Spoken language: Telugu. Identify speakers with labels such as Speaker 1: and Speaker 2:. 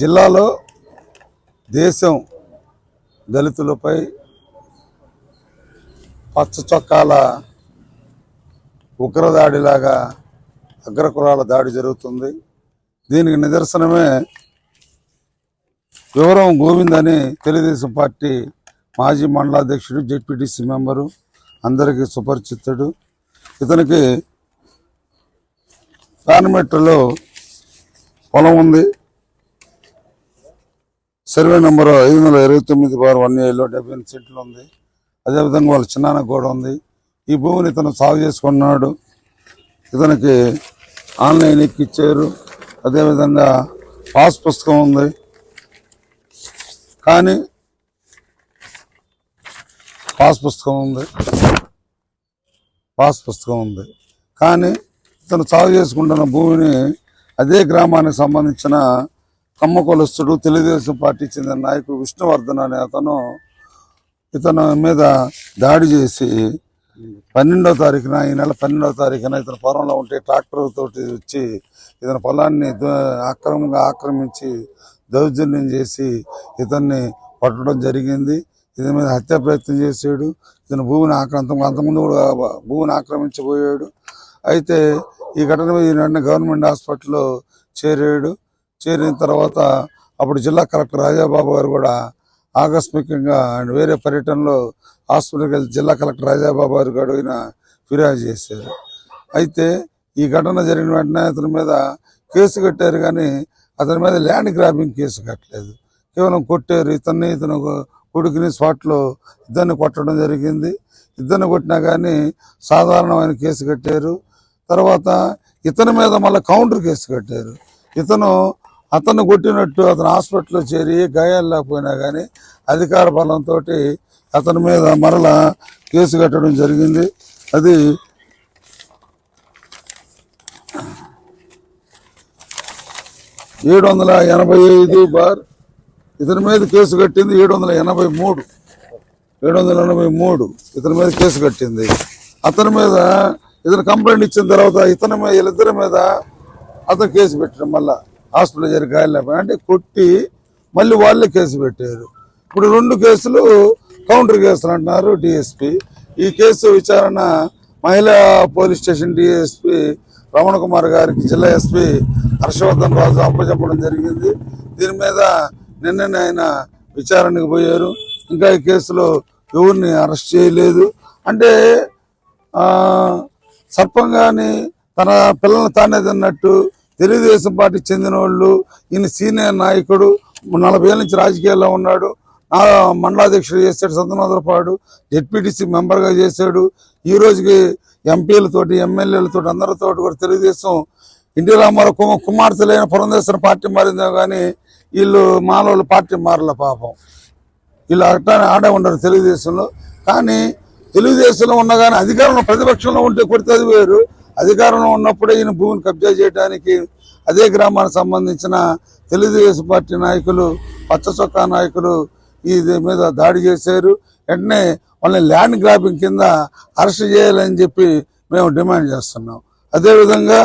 Speaker 1: జిల్లాలో దేశం దళితులపై పచ్చ చొక్కాల ఉగ్రదాడిలాగా అగ్రకులాల దాడి జరుగుతుంది. దీనికి నిదర్శనమే వివరం గోవింద్ అని తెలుగుదేశం పార్టీ మాజీ మండలాధ్యక్షుడు జెడ్పీటీసీ మెంబరు అందరికీ సుపరిచితుడు. ఇతనికి పార్లమెంటులో పొలం ఉంది. సర్వే నెంబర్ ఐదు వందల ఇరవై తొమ్మిది బార్ వన్ ఏలో డెబ్బై ఎనిమిది సెంట్లు ఉంది. అదేవిధంగా వాళ్ళ చిన్నాన్న కూడా ఉంది. ఈ భూమిని ఇతను సాగు చేసుకున్నాడు ఇతనికి ఆన్లైన్ ఎక్కిచ్చారు అదేవిధంగా పాస్ పుస్తకం ఉంది. కానీ పాస్ పుస్తకం ఉంది. పాస్ పుస్తకం ఉంది. కానీ ఇతను సాగు చేసుకుంటున్న భూమిని అదే గ్రామానికి సంబంధించిన కమ్మకొలుస్తుడు తెలుగుదేశం పార్టీ చెందిన నాయకుడు విష్ణువర్ధన్ అనే అతను ఇతను మీద దాడి చేసి పన్నెండో తారీఖున ఈ నెల పన్నెండో తారీఖున ఇతను పొలంలో ఉంటే ట్రాక్టర్ తోటి వచ్చి ఇతని పొలాన్ని అక్రమంగా ఆక్రమించి దౌర్జన్యం చేసి ఇతన్ని పట్టడం జరిగింది. ఇతని మీద హత్య ప్రయత్నం చేసాడు ఇతను భూమిని ఆక్రాంతం అంతకుముందు కూడా భూమిని ఆక్రమించబోయాడు. అయితే ఈ ఘటన మీద గవర్నమెంట్ హాస్పిటల్లో చేరాడు. చేరిన తర్వాత అప్పుడు జిల్లా కలెక్టర్ రాజాబాబు గారు కూడా ఆకస్మికంగా ఆయన వేరే పర్యటనలో హాస్పిటల్కి వెళ్తే జిల్లా కలెక్టర్ రాజాబాబు గారు కూడా ఫిర్యాదు చేశారు. అయితే ఈ ఘటన జరిగిన వెంటనే అతని మీద కేసు కట్టారు కానీ అతని మీద ల్యాండ్ గ్రాబింగ్ కేసు కట్టలేదు. కేవలం కొట్టారు. ఇతన్ని ఇతను కొడుకుని స్పాట్లో ఇద్దరిని కొట్టడం జరిగింది. ఇద్దరిని కొట్టినా కానీ సాధారణమైన కేసు కట్టారు. తర్వాత ఇతని మీద మళ్ళీ కౌంటర్ కేసు కట్టారు. ఇతను అతను కొట్టినట్టు అతను హాస్పిటల్లో చేరి గాయాలు లేకపోయినా కానీ అధికార బలంతో అతని మీద మరలా కేసు కట్టడం జరిగింది. అది ఏడు వందల ఎనభై ఐదు బార్ ఇతని మీద కేసు కట్టింది ఏడు వందల ఎనభై మూడు. ఏడు వందల ఎనభై మూడు ఇతని మీద కేసు కట్టింది. అతని మీద ఇతను కంప్లైంట్ ఇచ్చిన తర్వాత ఇతని మీద వీళ్ళిద్దరి మీద అతను కేసు పెట్టడం మళ్ళీ హాస్పిటల్ జరిగి గాయాలు అంటే కొట్టి మళ్ళీ వాళ్ళే కేసు పెట్టారు. ఇప్పుడు రెండు కేసులు కౌంటర్ కేసులు అంటున్నారు డిఎస్పి. ఈ కేసు విచారణ మహిళా police station DSP Ramana Kumar గారికి జిల్లా ఎస్పీ హర్షవర్ధన్ రాజు అప్పచెప్పడం జరిగింది. దీని మీద నిన్ననే ఆయన విచారణకు పోయారు. ఇంకా ఈ కేసులో ఎవరిని అరెస్ట్ చేయలేదు. అంటే సర్పంగాని తన పిల్లల్ని తానే తిన్నట్టు తెలుగుదేశం పార్టీ చెందిన వాళ్ళు ఈయన సీనియర్ నాయకుడు నలభై ఏళ్ళ నుంచి రాజకీయాల్లో ఉన్నాడు. మండలాధ్యక్షుడు చేశాడు సంతనోదరపాడు జెడ్పీటీసీ మెంబర్గా చేశాడు. ఈ రోజుకి ఎంపీలతోటి ఎమ్మెల్యేలతో అందరితో కూడా తెలుగుదేశం ఎన్టీ రామారావు కుమ కుమార్తెలైన పురంధేశ్వర పార్టీ మారిందో కానీ వీళ్ళు మానవులు పార్టీ మారల పాపం. వీళ్ళు అట్టానే ఆడే ఉండరు తెలుగుదేశంలో. కానీ తెలుగుదేశంలో ఉన్నా కానీ అధికారంలో ప్రతిపక్షంలో ఉంటే కొడితే అది వేరు. అధికారంలో ఉన్నప్పుడే ఈయన భూమిని కబ్జా చేయడానికి అదే గ్రామానికి సంబంధించిన తెలుగుదేశం పార్టీ నాయకులు పచ్చ చొక్కా నాయకులు ఈ దీని మీద దాడి చేశారు. వెంటనే వాళ్ళని ల్యాండ్ గ్రాబింగ్ కింద అరెస్ట్ చేయాలని చెప్పి మేము డిమాండ్ చేస్తున్నాం. అదేవిధంగా